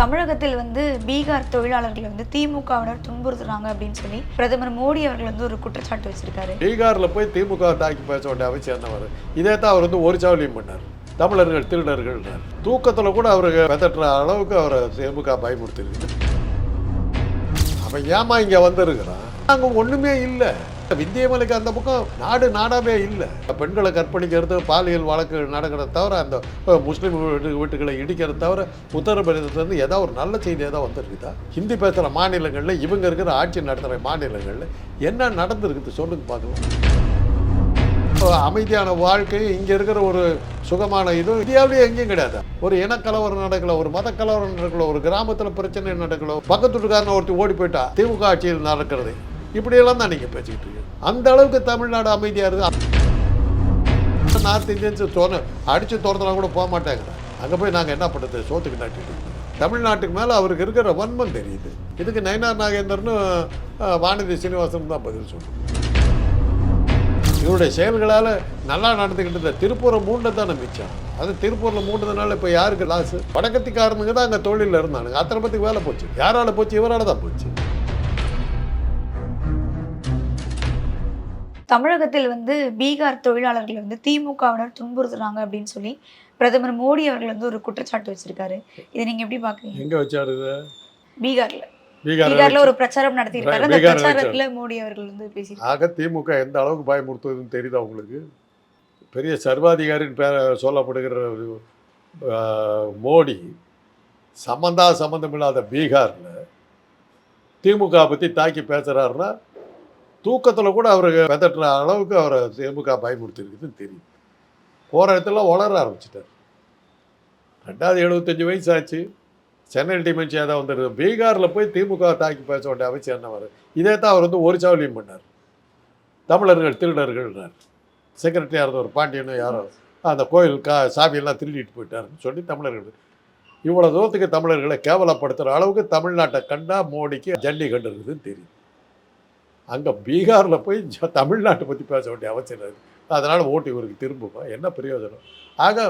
தமிழகத்தில் வந்து பீகார் தொழிலாளர்களை வந்து திமுகவினர் துன்புறுத்துறாங்க அப்படின்னு சொல்லி பிரதமர் மோடி அவர்கள் வந்து ஒரு குற்றச்சாட்டு வச்சிருக்காரு. பீகாரில் போய் திமுக தாக்கி பேச வேண்டிய அவசியம் என்னவர் இதே தான் அவர் வந்து ஒரு சாவலியும் பண்ணார். தமிழர்கள் திருடர்கள். தூக்கத்தில் கூட அவருக்கு வெதட்டுற அளவுக்கு அவரை திமுக பயமுறுத்திருக்கு. அவன் ஏமா இங்கே வந்திருக்கிறான்? அங்கே ஒன்றுமே இல்லை. விந்தியமலுக்கு அந்த பக்கம் நாடு நாடாவே இல்லை. பெண்களை கற்பழிக்கிறது பாலியல் வழக்கு நடக்கிறத தவிர அந்த முஸ்லீம் வீட்டு வீட்டுகளை இடிக்கிறத தவிர உத்தரப்பிரதேசத்துலேருந்து ஏதாவது ஒரு நல்ல செய்தி ஏதாவது வந்திருக்குதா? ஹிந்தி பேசுகிற மாநிலங்களில் இவங்க இருக்கிற ஆட்சி நடத்துகிற மாநிலங்களில் என்ன நடந்திருக்குது சொல்லுங்க பார்க்கலாம். இப்போ அமைதியான வாழ்க்கை இங்கே இருக்கிற ஒரு சுகமான இதுவும் இந்தியாவிலேயே எங்கேயும் கிடையாது. ஒரு இனக்கலவரம் நடக்கல ஒரு மத கலவரம் நடக்கல ஒரு கிராமத்தில் பிரச்சனை நடக்கல பக்கத்து ஒருத்தி ஓடி போயிட்டா திமுக ஆட்சியில் நடக்கிறது. இப்படியெல்லாம் தான் நீங்கள் பேசிக்கிட்டு இருக்கீங்க. அந்த அளவுக்கு தமிழ்நாடு அமைதியாக இருக்குது நார்த் இந்தியன்ஸ் தோணு அடித்து துரத்துனா கூட போக மாட்டாங்க. அங்கே போய் நாங்கள் என்ன பண்ணுறது சோத்துக்கு நாட்டிட்டு தமிழ்நாட்டுக்கு மேலே அவருக்கு இருக்கிற வன்மம் தெரியுது. இதுக்கு நயனார் நாகேந்திரனு வானதி சீனிவாசன் தான் பதில் சொல்லணும் இவருடைய செயல்களால் நல்லா நடந்துக்கிட்டு இருந்த திருப்பூரை மூண்டை தானே மிச்சம். அது திருப்பூரில் மூண்டதுனால இப்போ யாருக்கு லாஸு வடக்கத்திக்காரனுங்க தான் அங்கே தொழிலில் இருந்தானுங்க. அத்தனை பத்துக்கு வேலை போச்சு. யாரால போச்சு? இவரால் தான் போச்சு. தமிழகத்தில் வந்து பீகார் தொழிலாளர்களை வந்து திமுகவினர் துன்புறுத்துறாங்க அப்படின்னு சொல்லி பிரதமர் மோடி அவர்கள் வந்து ஒரு குற்றச்சாட்டு வச்சிருக்காரு. இதை நீங்க எப்படி பாக்குறீங்க? எங்கே வச்சாரு பீகார்ல. பீகார் பீகார்ல ஒரு பிரச்சாரம் நடத்தியிருக்காரு. அந்த பிரச்சாரத்துல மோடி அவர்கள் வந்து பேசியிருக்காரு. ஆக திமுக எந்த அளவுக்கு பயமுறுத்துவதுன்னு தெரியுதா உங்களுக்கு? பெரிய சர்வாதிகாரின்னு பேர சொல்லப்படுகிற மோடி சம்பந்தா சம்பந்தம் இல்லாத பீகாரில் திமுக பற்றி தாக்கி பேசுகிறாருன்னா தூக்கத்தில் கூட அவருக்கு வெதட்டுற அளவுக்கு அவரை திமுக பயமுறுத்திருக்குதுன்னு தெரியும் போகிற இடத்துல வளர ஆரம்பிச்சிட்டார். ரெண்டாவது எழுபத்தஞ்சி வயசு ஆச்சு சென்னை டிமென்ஷியா தான் வந்துடுது பீகாரில் போய் திமுக தாக்கி பேச வேண்டிய அவசியம் என்ன வரும் இதே தான் அவர் வந்து ஒரு சாவலியும் பண்ணார். தமிழர்கள் திருடர்கள்னார் செக்ரட்டரியாக இருந்த ஒரு பாண்டியனும் யாரோ அந்த கோயில் கா சாமியெல்லாம் திருடிட்டு போயிட்டாருன்னு சொல்லி தமிழர்கள் இவ்வளோ தூரத்துக்கு தமிழர்களை கேவலப்படுத்துகிற அளவுக்கு தமிழ்நாட்டை கண்டா மோடிக்கு ஜல்லிக்கட்டு இருக்குதுன்னு தெரியும் அங்கே பீகாரில் போய் தமிழ்நாட்டை பற்றி பேச வேண்டிய அவசியம் இல்லை. அதனால் ஓட்டு இவருக்கு திரும்புமா? என்ன பிரயோஜனம்? ஆக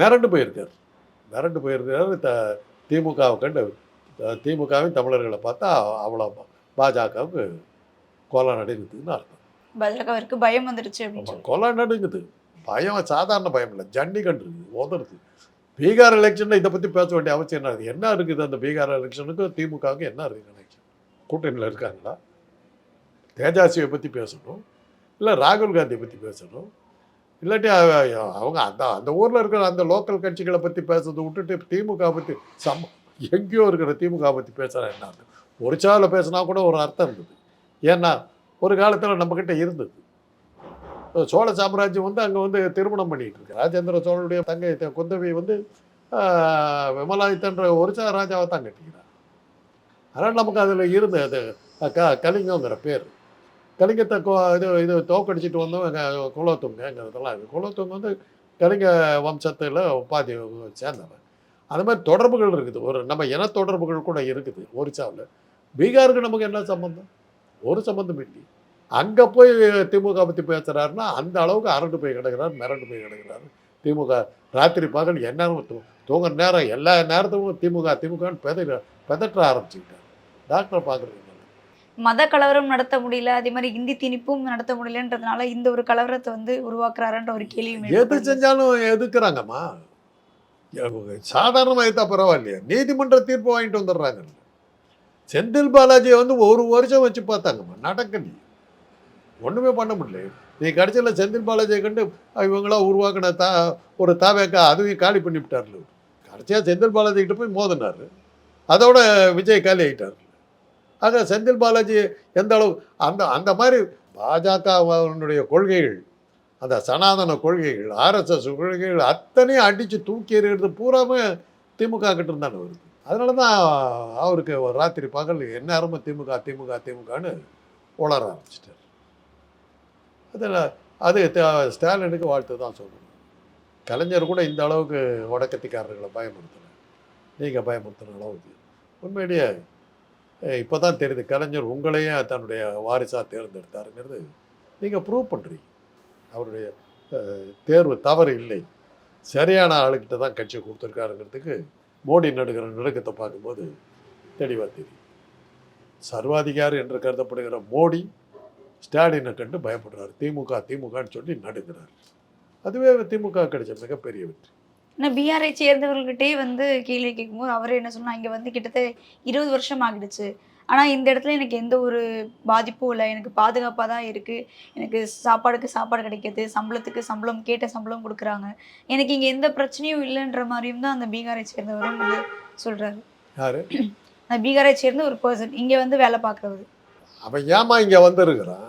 மிரண்டு போயிருக்கார். மிரண்டு போயிருக்காரு. த திமுகவை கண்டு திமுகவின் தமிழர்களை பார்த்தா அவ்வளோ பாஜகவுக்கு கொலை நடுங்குதுன்னு அர்த்தம். பாஜகவிற்கு பயம் வந்துருச்சு கொலை நடுங்குது பயம் சாதாரண பயம் இல்லை. ஜண்டி கண்டு உதறுது பீகார் எலெக்ஷனில் இதை பற்றி பேச வேண்டிய அவசியம் என்ன? இருக்குது என்ன இருக்குது அந்த பீகார் எலெக்ஷனுக்கு? திமுகவுக்கு என்ன இருக்குது எலெக்ஷன்? கூட்டணியில் இருக்காங்களா? தேஜாசியை பற்றி பேசணும். இல்லை ராகுல் காந்தியை பற்றி பேசணும். இல்லாட்டி அவங்க அந்த அந்த ஊரில் இருக்கிற அந்த லோக்கல் கட்சிகளை பற்றி பேசுறதை விட்டுட்டு திமுக பற்றி சம் எங்கேயோ இருக்கிற திமுக பற்றி பேசுகிறா என்ன ஒரு சாவில் பேசினா கூட ஒரு அர்த்தம் இருந்தது ஏன்னா ஒரு காலத்தில் நம்மக்கிட்ட இருந்தது. சோழ சாம்ராஜ்யம் வந்து அங்கே வந்து திருமணம் பண்ணிகிட்டு இருக்கு. ராஜேந்திர சோழனுடைய தங்கை குந்தவி வந்து விமலாதித்தன்ற ஒரு ஒரிசா ராஜாவை தான் கட்டிக்கிறார். அதனால் நமக்கு அதில் இருந்தது க கலிங்கங்கிற பேர். கலிங்கத்தை கோ இது இது தோக்கடிச்சிட்டு வந்தவங்க குலோத்துங்கங்கிறதெல்லாம் இருக்குது குலோத்துங்க வந்து கலிங்க வம்சத்தில் பாதி சேர்ந்தவன். அது மாதிரி தொடர்புகள் இருக்குது. ஒரு நம்ம இன தொடர்புகள் கூட இருக்குது ஒரிசாவில். பீகாருக்கு நமக்கு என்ன சம்மந்தம் ஒரு சம்மந்தம் இல்லை. அங்கே போய் திமுக பற்றி பேசுகிறாருன்னா அந்த அளவுக்கு அரண்டு போய் கிடக்கிறார் மிரண்டு போய் கிடக்கிறாரு. திமுக ராத்திரி பகல் என்ன தூங்குற நேரம் எல்லா நேரத்துக்கும் திமுக திமுகன்னு பெத பெதற்ற ஆரம்பிச்சுக்கிட்டார். டாக்டரை பார்க்குறீங்க. மத கலவரம் நடத்த முடியல அதே மாதிரி இந்தி திணிப்பும் நடத்த முடியலன்றதுனால இந்த ஒரு கலவரத்தை வந்து உருவாக்குறாருன்ற ஒரு கேள்வி எது. செஞ்சாலும் எதுக்குறாங்கம்மா? சாதாரணமாக எடுத்தா பரவாயில்லையா. நீதிமன்ற தீர்ப்பு வாங்கிட்டு வந்துடுறாங்க செந்தில் பாலாஜியை வந்து ஒரு வருஷம் வச்சு பார்த்தாங்கம்மா. நடக்கலையே. ஒன்றுமே பண்ண முடியல. நீ கடைசியில் செந்தில் பாலாஜியை கண்டு இவங்களா உருவாக்கின தா ஒரு தாவேக்கா அதுவும் காலி பண்ணி விட்டார்ல கடைசியாக செந்தில் பாலாஜி கிட்ட போய் மோதினார். அதோட விஜய் காலி ஆகிட்டார் ஆக செந்தில் பாலாஜி எந்த அளவு அந்த அந்த மாதிரி பாஜகவினுடைய கொள்கைகள் அந்த சனாதன கொள்கைகள் ஆர்எஸ்எஸ் கொள்கைகள் அத்தனையும் அடித்து தூக்கி எறிகிறது பூராமே திமுக கிட்ட இருந்தானே வருது. அதனால தான் அவருக்கு ஒரு ராத்திரி பகல் எந்நேரமும் திமுக திமுக திமுகன்னு உளர ஆரம்பிச்சிட்டார். அதில் அது ஸ்டாலினுக்கு வாழ்த்து தான் சொல்லணும். கலைஞர் கூட இந்த அளவுக்கு வடக்கத்திக்காரர்களை பயமுறுத்தலை. நீங்கள் பயமுறுத்தின அளவுக்கு. உண்மையிலேயே இப்போ தான் தெரியுது கலைஞர் உங்களையே தன்னுடைய வாரிசாக தேர்ந்தெடுத்தாருங்கிறது நீங்கள் ப்ரூவ் பண்ணுறீங்க அவருடைய தேர்வு தவறு இல்லை. சரியான ஆளுக்கிட்ட தான் கட்சி கொடுத்துருக்காருங்கிறதுக்கு மோடி நடுகிற நடுக்கத்தை பார்க்கும்போது தெளிவாக தெரியும் சர்வாதிகாரி என்று கருதப்படுகிற மோடி ஸ்டாலினை கண்டு பயப்படுறார். திமுக திமுகன்னு சொல்லி நடுக்கிறார் அதுவே திமுக கிடைச்ச மிகப்பெரிய வெற்றி. ஆனால் பிஆர்ஐ சேர்ந்தவர்கள்கிட்டே வந்து கேள்வி கேட்கும்போது அவர் என்ன சொன்னா இங்கே வந்து கிட்டத்தட்ட இருபது வருஷம் ஆகிடுச்சு. ஆனால் இந்த இடத்துல எனக்கு எந்த ஒரு பாதிப்பும் இல்லை. எனக்கு பாதுகாப்பாக தான் இருக்குது எனக்கு சாப்பாடுக்கு சாப்பாடு கிடைக்கிது. சம்பளத்துக்கு சம்பளம் கேட்ட சம்பளம் கொடுக்குறாங்க. எனக்கு இங்கே எந்த பிரச்சனையும் இல்லைன்ற மாதிரியும் தான் அந்த பீகாரை சேர்ந்தவரும் வந்து சொல்கிறாரு யாரு? அந்த பீகாரை சேர்ந்த ஒரு பர்சன் இங்கே வந்து வேலை பார்க்குறவர் அவன் ஏமா இங்கே வந்திருக்கிறான்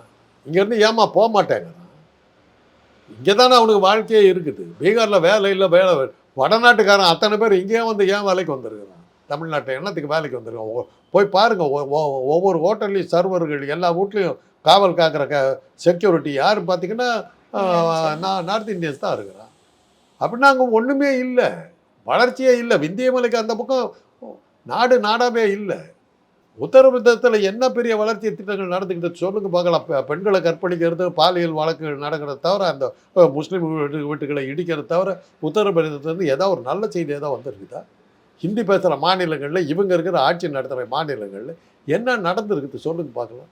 இங்கேருந்து ஏமா போக மாட்டேங்கிறான்? இங்கே தானே அவனுக்கு வாழ்க்கையே இருக்குது. பீகாரில் வேலை இல்லை வேலை வடநாட்டுக்காரன் அத்தனை பேர் இங்கேயே வந்து ஏன் வேலைக்கு வந்திருக்கிறான்? தமிழ்நாட்டை என்னத்துக்கு வேலைக்கு வந்திருக்கான்? போய் பாருங்கள் ஒவ்வொரு ஹோட்டல்லையும் சர்வர்கள் எல்லா வீட்லேயும் காவல் காக்கிற க செக்யூரிட்டி யார் பார்த்தீங்கன்னா நான் நார்த் இந்தியன்ஸ் தான் இருக்கிறான். அப்படின்னா அங்கே ஒன்றுமே இல்லை. வளர்ச்சியே இல்லை. விந்திய மலைக்கு அந்த பக்கம் நாடு நாடாவே இல்லை. உத்தரப்பிரதேசத்தில் என்ன பெரிய வளர்ச்சி திட்டங்கள் நடந்துக்கிட்டு சொல்லுங்க பார்க்கலாம். பெண்களை கற்பழிக்கிறது பாலியல் வழக்குகள் நடக்கிறத தவிர அந்த முஸ்லீம் வீட்டு வீட்டுகளை இடிக்கிறத தவிர உத்தரப்பிரதேசத்துலேருந்து ஏதாவது ஒரு நல்ல செய்தி ஏதாவது வந்திருக்குதா? ஹிந்தி பேசுகிற மாநிலங்களில் இவங்க இருக்கிற ஆட்சி நடத்துகிற மாநிலங்களில் என்ன நடந்திருக்குது? சொல்லுங்க பார்க்கலாம்.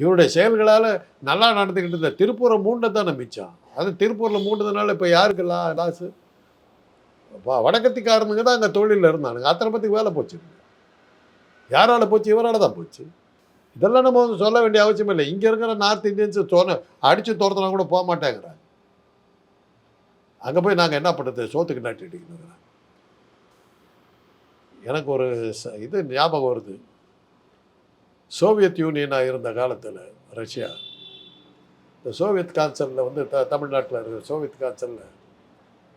இவருடைய செயல்களால் நல்லா நடந்துக்கிட்டு இருந்த திருப்பூரை மூண்டதானே மிச்சம்? அது திருப்பூரில் மூண்டதுனால இப்போ யாருக்கு லாஸு வடக்கத்திக்காரனுங்க தான் அங்கே தொழிலில் இருந்தானுங்க. அத்தனை பற்றி வேலை போச்சு யாரால் போச்சு? இவரால் தான் போச்சு. இதெல்லாம் நம்ம வந்து சொல்ல வேண்டிய அவசியம் இல்லை. இங்கே இருக்கிற நார்த் இந்தியன்ஸ் தோண அடித்து துரத்துனா கூட போக மாட்டேங்கிறாங்க. அங்கே போய் நாங்கள் என்ன பண்ணுறது சோத்துக்கு நாட்டிட்டு எனக்கு ஒரு ச- இது ஞாபகம் வருது. சோவியத் யூனியனாக இருந்த காலத்தில் ரஷ்யா இந்த சோவியத் கான்சலில் வந்து த தமிழ்நாட்டில் இருக்கிற சோவியத் கான்சலில்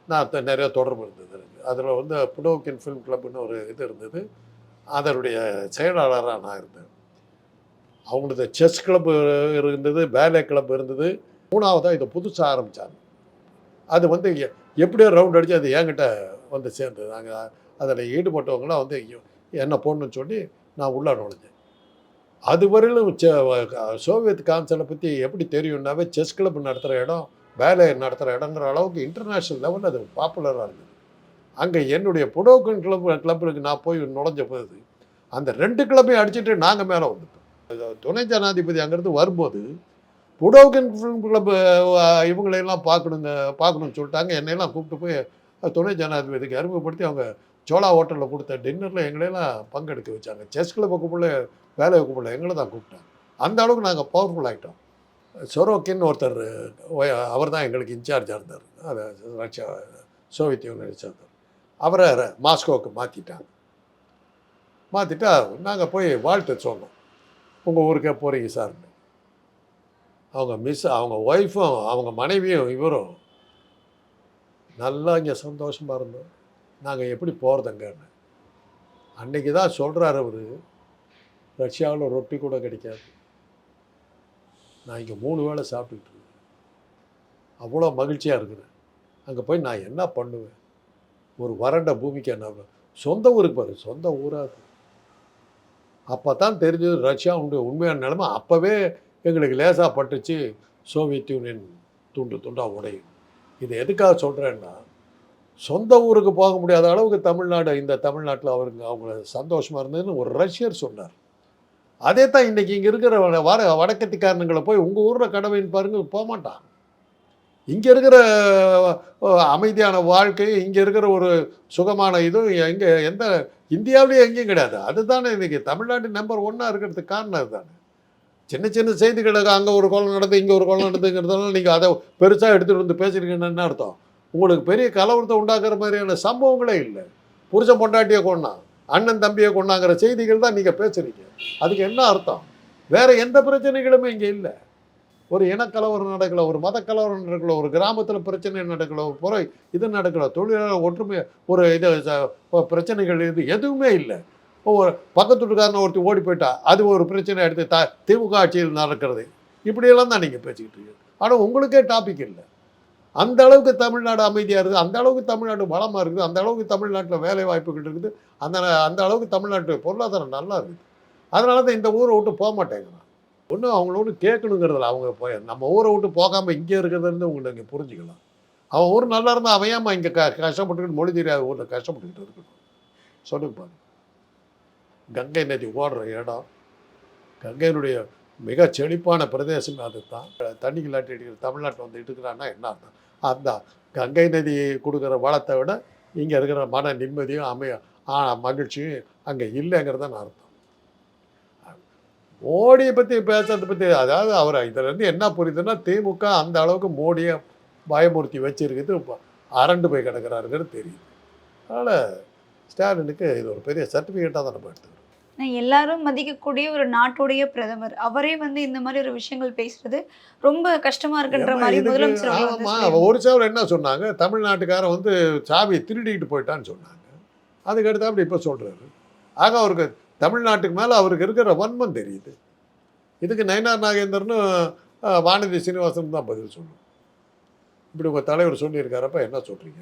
நான் நிறையா தொடர்பு இருந்தது எனக்கு. அதில் வந்து புடோக்கின் ஃபிலிம் கிளப்னு ஒரு இது இருந்தது. அதனுடைய செயலாளராக நான் இருந்தேன். அவங்களது செஸ் கிளப் இருந்தது பேலே கிளப் இருந்தது. மூணாவதாக இதை புதுசாக ஆரம்பித்தாங்க அது வந்து எப்படியோ ரவுண்ட் அடித்து அது என்கிட்ட வந்து சேர்ந்தது. நாங்கள் அதில் ஈடுபட்டவங்களாம் வந்து என்ன போடணும்னு சொல்லி நான் உள்ளே நுழைஞ்சேன். அதுவரையிலும் சோவியத் கான்சலை பற்றி எப்படி தெரியும்னாவே செஸ் கிளப் நடத்துகிற இடம் வேலை நடத்துகிற இடங்கிற அளவுக்கு இன்டர்நேஷ்னல் லெவலில் அது பாப்புலராக இருந்தது. அங்கே என்னுடைய புடோக்கன் கிளப் கிளப்புக்கு நான் போய் நுழைஞ்ச போது அந்த ரெண்டு கிளப்பையும் அடிச்சுட்டு நாங்கள் மேலே வந்துட்டோம். துணை ஜனாதிபதி அங்கேருந்து வரும்போது புடோக்கன் ஃபிலிம் கிளப் இவங்களையெல்லாம் பார்க்கணுங்க பார்க்கணும்னு சொல்லிட்டாங்க. என்னையெல்லாம் கூப்பிட்டு போய் துணை ஜனாதிபதிக்கு அறிமுகப்படுத்தி அவங்க சோழா ஹோட்டலில் கொடுத்த டின்னரில் எங்களையெல்லாம் பங்கெடுக்க வச்சாங்க. செஸ் கிளப்பை கூப்பிடல வேலையை கூப்பிடல எங்களை தான் கூப்பிட்டாங்க. அந்த அளவுக்கு நாங்கள் பவர்ஃபுல் ஆகிட்டோம் சொரோக்கின்னு ஒருத்தர் அவர் தான் எங்களுக்கு இன்சார்ஜாக இருந்தார். அதை ரஷ்யா சோவியத் யூனியனை சேர்ந்தார் அவரை மாஸ்கோவுக்கு மாற்றிட்டாங்க மாற்றிட்டா நாங்கள் போய் வாழ்த்து சொன்னோம். உங்கள் ஊருக்கே போகிறீங்க சார்னு அவங்க மிஸ் அவங்க ஒய்ஃபும் அவங்க மனைவியும் இவரும் நல்லா இங்கே சந்தோஷமாக இருந்தோம். நாங்கள் எப்படி போகிறதுங்கன்னு அன்னைக்கு தான் சொல்கிறாரு அவர். ரஷ்யாவில் ரொட்டி கூட கிடைக்காது. நான் இங்கே மூணு வேளை சாப்பிட்டுக்கிட்டு இருக்கேன். அவ்வளோ மகிழ்ச்சியாக இருக்கிறேன். அங்கே போய் நான் என்ன பண்ணுவேன்? ஒரு வறண்ட பூமிக்கு என்ன சொந்த ஊருக்கு பாரு சொந்த ஊராக அப்போ தான் தெரிஞ்சது ரஷ்யா உண்டு உண்மையான நிலைமை அப்போவே எங்களுக்கு லேசாக பட்டுச்சு சோவியத் யூனியன் துண்டு துண்டாக உடையும். இது எதுக்காக சொல்கிறேன்னா சொந்த ஊருக்கு போக முடியாத அளவுக்கு தமிழ்நாடு இந்த தமிழ்நாட்டில் அவருங்க அவங்க சந்தோஷமாக இருந்ததுன்னு ஒரு ரஷ்யர் சொன்னார். அதே தான் இன்றைக்கி இங்கே இருக்கிற வட வட- வடக்கத்திக்காரனுங்களை போய் உங்கள் ஊரில் கடமைன்னு பாருங்க போக மாட்டான் இங்கே இருக்கிற அமைதியான வாழ்க்கை இங்கே இருக்கிற ஒரு சுகமான இதுவும் எங்கே எந்த இந்தியாவிலேயே எங்கேயும் கிடையாது. அதுதானே இன்றைக்கி தமிழ்நாட்டு நம்பர் ஒன்னாக இருக்கிறதுக்கு காரணம் அதுதானே. சின்ன சின்ன செய்திகளுக்கு அங்கே ஒரு கொலை நடந்து இங்கே ஒரு கொலை நடந்துங்கிறதுனால நீங்கள் அதை பெருசாக எடுத்துகிட்டு வந்து பேசியிருக்கீங்கன்னு என்ன அர்த்தம்? உங்களுக்கு பெரிய கலவரத்தை உண்டாக்குற மாதிரியான சம்பவங்களே இல்லை. புருஷன் பொண்டாட்டியை கொண்டா அண்ணன் தம்பியை கொண்டாங்கிற செய்திகள் தான் நீங்கள் பேசுகிறீங்க அதுக்கு என்ன அர்த்தம்? வேறு எந்த பிரச்சனைகளுமே இங்கே இல்லை. ஒரு இனக்கலவரம் நடக்கல ஒரு மத கலவரம் நடக்கல ஒரு கிராமத்தில் பிரச்சனை நடக்கல ஒரு புற இது நடக்கல தொழிலாளர் ஒற்றுமை ஒரு இது பிரச்சனைகள் இது எதுவுமே இல்லை. ஒரு பக்கத்து வீட்டுக்காரனை ஒருத்தி ஓடி போயிட்டா அது ஒரு பிரச்சனை எடுத்து த திமுக ஆட்சியில் நடக்கிறது. இப்படியெல்லாம் தான் நீங்கள் பேசிக்கிட்டு இருக்கீங்க. ஆனால் உங்களுக்கே டாபிக் இல்லை. அந்த அளவுக்கு தமிழ்நாடு அமைதியாக இருக்குது அந்த அளவுக்கு தமிழ்நாடு வளமாக இருக்குது அந்த அளவுக்கு தமிழ்நாட்டில் வேலை வாய்ப்புகள் இருக்குது அந்த அந்த அளவுக்கு தமிழ்நாட்டு பொருளாதாரம் நல்லா இருக்குது. அதனால தான் இந்த ஊரை விட்டு போக மாட்டேங்கிறான். ஒன்றும் அவங்கள ஒன்றும் கேட்கணுங்கிறதில்ல அவங்க போய் நம்ம ஊரை விட்டு போகாமல் இங்கே இருக்கிறதுலேருந்து உங்களை இங்கே புரிஞ்சுக்கலாம். அவன் ஊர் நல்லா இருந்தால் அவன் இங்கே க கஷ்டப்பட்டுக்கிட்டு மொழி தெரியாத ஊரில் கஷ்டப்பட்டுக்கிட்டு இருக்கணும். சொல்லுங்க பாருங்க. கங்கை நதி ஓடுற இடம் கங்கையினுடைய மிக செழிப்பான பிரதேசம் அது தான் தண்ணி இல்லாட்டி அடிக்கிற தமிழ்நாட்டில் வந்து எடுக்கிறான்னா என்ன அர்த்தம்? அந்த கங்கை நதி கொடுக்குற வளத்தை விட இங்கே இருக்கிற மன நிம்மதியும் அமைய மகிழ்ச்சியும் அங்கே இல்லைங்கிறத அர்த்தம். மோடியை பற்றி பேசுறதை பற்றி அதாவது அவர் இதுலேருந்து என்ன புரியுதுன்னா திமுக அந்த அளவுக்கு மோடியை பயமுறுத்தி வச்சிருக்குது. அரண்டு போய் கிடக்கிறாருங்கிறது தெரியுது. அதனால் ஸ்டாலினுக்கு இது ஒரு பெரிய சர்டிஃபிகேட்டாக தான் நம்ம எடுத்துக்கிறோம் எல்லாரும் மதிக்கக்கூடிய ஒரு நாட்டுடைய பிரதமர். அவரே வந்து இந்த மாதிரி ஒரு விஷயங்கள் பேசுறது ரொம்ப கஷ்டமா இருக்குன்ற மாதிரி முதலமைச்சர் ஆமா. ஒரு சேவர் என்ன சொன்னாங்க தமிழ்நாட்டுக்காரன் வந்து சாவியை திருடிட்டு போயிட்டான்னு சொன்னாங்க. அதுக்கு அடுத்து அப்படி இப்போ சொல்றாரு. ஆக அவருக்கு தமிழ்நாட்டுக்கு மேலே அவருக்கு இருக்கிற வன்மம் தெரியுது. இதுக்கு நயனார் நாகேந்திரனும் வானதி சீனிவாசன் தான் பதில் சொல்லணும். இப்படி உங்கள் தலைவர் சொல்லியிருக்காரப்ப என்ன சொல்கிறீங்க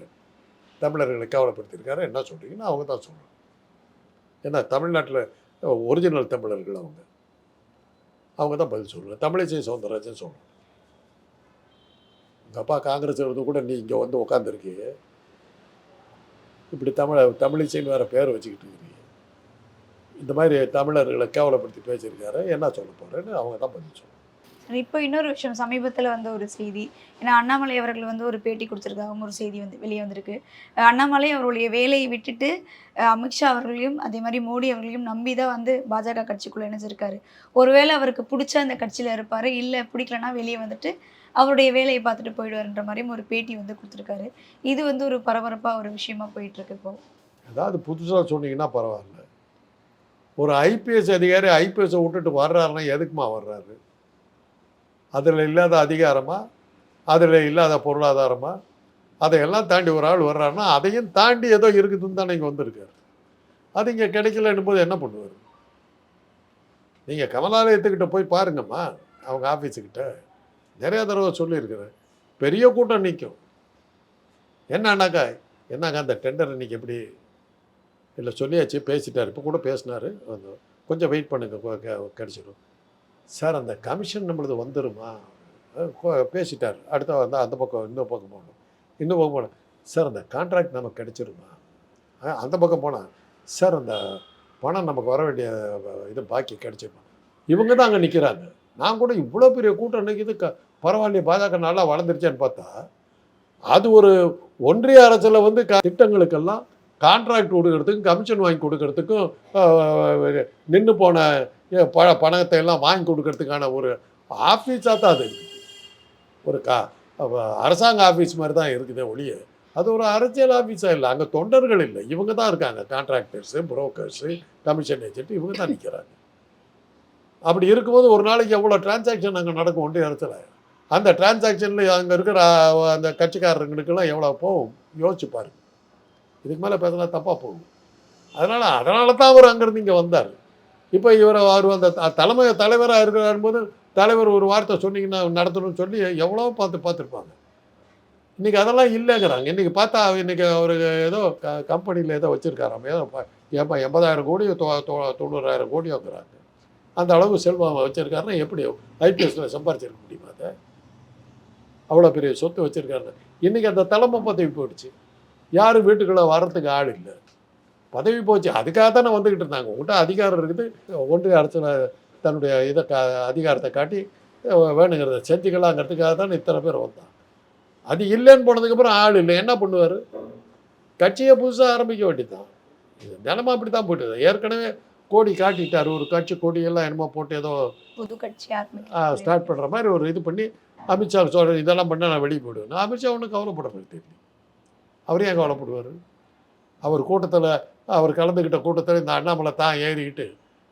தமிழர்களை கவலைப்படுத்தியிருக்காரு என்ன சொல்கிறீங்கன்னு அவங்க தான் சொல்லணும். ஏன்னா தமிழ்நாட்டில் ஒரிஜினல் தமிழர்கள் அவங்க. அவங்க தான் பதில் சொல்லணும். தமிழிசை சவுந்தரராஜன் சொல்லணும். உங்கள் அப்பா காங்கிரஸ் இருந்து கூட நீ இங்கே வந்து உட்காந்துருக்கீங்க இப்படி தமிழ தமிழிசைன்னு வேறு பேர் வச்சுக்கிட்டு இருக்கிறீங்க இந்த மாதிரி தமிழர்களை கேவலப்படுத்தி பேசியிருக்காரு. என்ன சொல்ல போகிறேன்னு அவங்க தான் பதில் சொல்லணும் இப்போ இன்னொரு விஷயம். சமீபத்தில் வந்த ஒரு செய்தி ஏன்னா அண்ணாமலை அவர்கள் வந்து ஒரு பேட்டி கொடுத்துருக்காங்க. ஒரு செய்தி வந்து வெளியே வந்திருக்கு. அண்ணாமலை அவருடைய வேலையை விட்டுட்டு அமித்ஷா அவர்களையும் அதே மாதிரி மோடி அவர்களையும் நம்பி தான் வந்து பாஜக கட்சிக்குள்ளே இணைஞ்சிருக்காரு. ஒருவேளை அவருக்கு பிடிச்ச அந்த கட்சியில் இருப்பார் இல்லை பிடிக்கலனா வெளியே வந்துட்டு அவருடைய வேலையை பார்த்துட்டு போயிடுவாருன்ற மாதிரியும் ஒரு பேட்டி வந்து கொடுத்துருக்காரு. இது வந்து ஒரு பரபரப்பாக ஒரு விஷயமா போயிட்டு இருக்கு இப்போ. ஏதாவது புதுசாக சொன்னீங்கன்னா பரவாயில்ல. ஒரு ஐபிஎஸ் அதிகாரி ஐபிஎஸ்ஸை விட்டுட்டு வர்றாருன்னா எதுக்குமா வர்றாரு? அதில் இல்லாத அதிகாரமா? அதில் இல்லாத பொருளாதாரமா? அதையெல்லாம் தாண்டி ஒரு ஆள் வர்றாருன்னா அதையும் தாண்டி ஏதோ இருக்குதுன்னு தானே இங்கே வந்திருக்காரு. அது இங்கே கிடைக்கலன்னும் போது என்ன பண்ணுவார்? நீங்கள் கமலாலயத்துக்கிட்ட போய் பாருங்கம்மா அவங்க ஆஃபீஸுக்கிட்ட நிறையா தடவை சொல்லியிருக்கிறேன் பெரிய கூட்டம் நிற்கும் என்னன்னாக்கா என்னங்க அந்த டெண்டர் இன்னைக்கு எப்படி இல்லை சொல்லியாச்சு பேசிட்டார். இப்போ கூட பேசினாரு. வந்து கொஞ்சம் வெயிட் பண்ணுங்க கிடச்சிடும் சார் அந்த கமிஷன் நம்மளது வந்துருமா? பேசிட்டார். அடுத்த வந்து அந்த பக்கம் இந்த பக்கம் போகணும். இந்த பக்கம் போகணும். சார் அந்த கான்ட்ராக்ட் நமக்கு கிடச்சிருமா? அந்த பக்கம் போனால் சார் அந்த பணம் நமக்கு வர வேண்டிய இது பாக்கி கிடச்சிருமா? இவங்க தான் அங்கே நிற்கிறாங்க நான் கூட இவ்வளோ பெரிய கூட்டம் நிற்கிது க பரவாயில்லையே பாஜக நல்லா வளர்ந்துருச்சேன்னு பார்த்தா அது ஒரு ஒன்றிய அரசில் வந்து க திட்டங்களுக்கெல்லாம் கான்ட்ராக்ட் கொடுக்கறதுக்கும் கமிஷன் வாங்கி கொடுக்கறதுக்கும் நின்று போன ப பணத்தை எல்லாம் வாங்கி கொடுக்கறதுக்கான ஒரு ஆஃபீஸாக தான் அது. ஒரு கா அரசாங்க ஆஃபீஸ் மாதிரி தான் இருக்குதே ஒழிய அது ஒரு அரசியல் ஆஃபீஸாக இல்லை. அங்கே தொண்டர்கள் இல்லை. இவங்க தான் இருக்காங்க. கான்ட்ராக்டர்ஸு புரோக்கர்ஸு கமிஷன் ஏஜென்ட் இவங்க தான் நிற்கிறாங்க அப்படி இருக்கும்போது ஒரு நாளைக்கு எவ்வளோ டிரான்சாக்ஷன் அங்கே நடக்கும்? ஒன்றிய இடத்துல அந்த டிரான்சாக்ஷனில் அங்கே இருக்கிற அந்த கட்சிக்காரங்களுக்கெல்லாம் எவ்வளோ போகும்? யோசிச்சு பாருங்கள் இதுக்கு மேலே பேசினா தப்பாக போகும். அதனால் அதனால தான் அவர் அங்கேருந்து இங்கே வந்தார். இப்போ இவர் அவர் அந்த த- தலைமை தலைவராக இருக்கிறார் போது தலைவர் ஒரு வார்த்தை சொன்னீங்கன்னா நடத்தணும்னு சொல்லி எவ்வளோ பார்த்து பார்த்துருப்பாங்க. இன்றைக்கி அதெல்லாம் இல்லைங்கிறாங்க. இன்றைக்கி பார்த்தா இன்றைக்கி அவர் ஏதோ க கம்பெனியில் ஏதோ வச்சுருக்காராம் ஏதோ ப- எம்ப எண்பதாயிரம் கோடி தொ தொண்ணூறாயிரம் கோடியோங்கிறாங்க. அந்த அளவு செல்வம் வச்சுருக்காருன்னா எப்படி ஐபிஎஸ்சில் சம்பாரிச்சிருக்க முடியுமா அதை? அவ்வளோ பெரிய சொத்து வச்சுருக்காருன்னு. இன்றைக்கி அந்த தலைமை பதவி போயிடுச்சு. யாரும் வீட்டுக்குள்ளே வர்றதுக்கு ஆள் இல்லை. பதவி போச்சு. அதுக்காக தானே வந்துக்கிட்டு இருந்தாங்க. உங்கள்கிட்ட அதிகாரம் இருக்குது. ஒன்றிய அரசில் தன்னுடைய இதை கா அதிகாரத்தை காட்டி வேணுங்கிறத செஞ்சுக்கலாங்கிறதுக்காக தானே இத்தனை பேர் வந்தான் அது இல்லைன்னு போனதுக்கப்புறம் ஆள் இல்லை. என்ன பண்ணுவார்? கட்சியை புதுசாக ஆரம்பிக்க வேண்டியதுதான். இது தினமும் அப்படி தான் போயிட்டு ஏற்கனவே கோடி காட்டிட்டார். ஒரு கட்சி கொடியெல்லாம் என்னமோ போட்டு ஏதோ புது கட்சி ஸ்டார்ட் பண்ணுற மாதிரி ஒரு இது பண்ணி அமித்ஷா சொல்கிற இதெல்லாம் பண்ணால் நான் வெளியே போயிடுவேன். அமித்ஷா ஒன்றும் கவலைப்பட மாதிரி தெரியல அவரே ஏன் கவலைப்படுவார். அவர் கூட்டத்தில் அவர் கலந்துக்கிட்ட கூட்டத்தில் இந்த அண்ணாமலை தான் ஏறிக்கிட்டு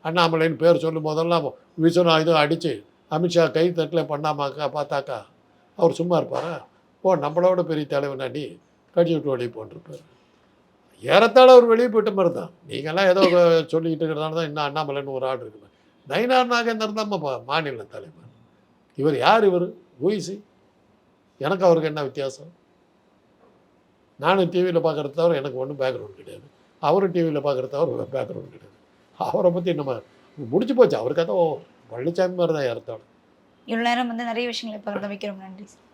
அண்ணாமலைன்னு பேர் சொல்லும் போதெல்லாம் விஸ்வநாயுதம் அடித்து அமித்ஷா கை தட்டில் பண்ணாமாக்கா பார்த்தாக்கா? அவர் சும்மா இருப்பாரா? ஓ நம்மளோட பெரிய தலைவனா நீ? கட்சி விட்டு வெளியே போன்றிருப்பார். ஏறத்தாழ அவர் வெளியே போயிட்ட மாதிரி தான். நீங்கள்லாம் ஏதோ சொல்லிக்கிட்டு இருக்கிறதால தான் இன்னும் அண்ணாமலைன்னு ஒரு ஆள் இருக்குது. நயினார் நாகேந்தர் தான் மாநில தலைவர். இவர் யார் இவர்? ஊயிசி எனக்கு அவருக்கு என்ன வித்தியாசம்? நானும் டிவியில் பார்க்குறது தவிர எனக்கு ஒன்றும் பேக்ரவுண்ட் கிடையாது. அவரும் டிவியில் பார்க்குறது தவிர பேக்ரவுண்ட் கிடையாது. அவரை பற்றி நம்ம முடிச்சு போச்சு. அவருக்காக ஓ பழனிசாமி மாதிரி தான் ஏறத்தாலும் இவ்வளோ நேரம் வந்து நிறைய விஷயங்களை பகிர்ந்து வைக்கிறோம் நன்றி சார்